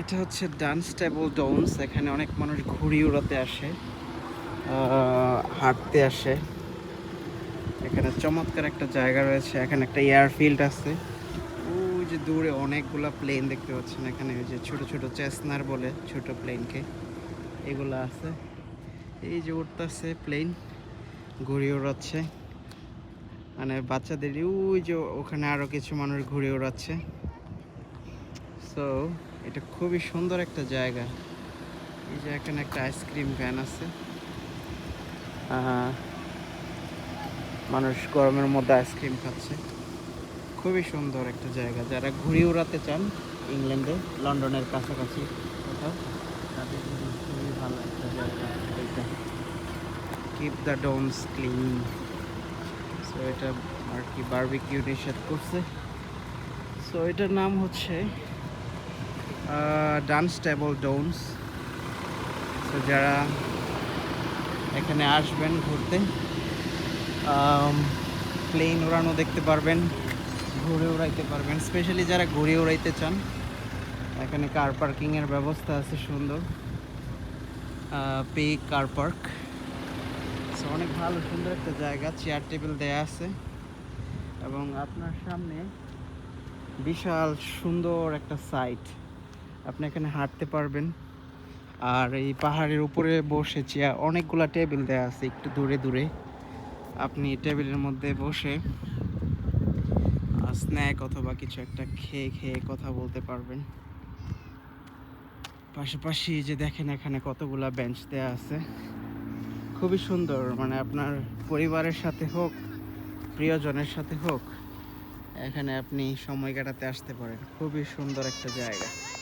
এটা হচ্ছে dance table domes এখানে অনেক মানুষ ঘুড়ি উড়াতে আসে হাঁটতে আসে। এখানে চমৎকার একটা জায়গা রয়েছে, এখানে একটা এয়ারফিল্ড আছে। ওই যে দূরে অনেকগুলা প্লেন দেখতে পাচ্ছেন, এখানে ওই যে ছোট ছোট চেসনার বলে, ছোট প্লেনকে এগুলো আছে। এই যে উঠতেছে প্লেন ঘুড়ি উড়াচ্ছে। মানে বাচ্চাদের ওই যে ওখানে আরও কিছু মানুষ ঘুরে উড়াচ্ছে। সো এটা খুবই সুন্দর একটা জায়গা। এই যে এখানে একটা আইসক্রিম ভ্যান আছে। মানুষ গরমের মধ্যে আইসক্রিম খাচ্ছে। খুবই সুন্দর একটা জায়গা। যারা ঘুরে উড়াতে চান ইংল্যান্ডে লন্ডনের কাছাকাছি কোথাও তাদের জন্য খুবই ভালো একটা জায়গা keep the domes clean so এটা আর কি বারবিকিউ নিষেধ করছে। সো এটার নাম হচ্ছে ডান্স টেবল ডোমস সো যারা এখানে আসবেন ঘুরতে প্লেন উড়ানো দেখতে পারবেন, ঘুরে উড়াইতে পারবেন। স্পেশালি যারা ঘুরে উড়াইতে চান, এখানে কার পার্কিংয়ের ব্যবস্থা আছে সুন্দর। পে কার পার্ক সো অনেক ভালো, সুন্দর একটা জায়গা চেয়ার টেবিল দেয়া আছে। এবং আপনার সামনে বিশাল সুন্দর একটা সাইট আপনি এখানে হাঁটতে পারবেন। আর এই পাহাড়ের উপরে বসে চেয়ার অনেকগুলা টেবিল দেয়া আছে একটু দূরে দূরে। আপনি টেবিলের মধ্যে বসে স্ন্যাক অথবা কিছু একটা খেয়ে খেয়ে কথা বলতে পারবেন। পাশাপাশি যে দেখেন এখানে কতগুলা বেঞ্চ দেয়া আছে। খুবই সুন্দর মানে আপনার পরিবারের সাথে হোক, প্রিয়জনের সাথে হোক, এখানে আপনি সময় কাটাতে আসতে পারেন। খুবই সুন্দর একটা জায়গা।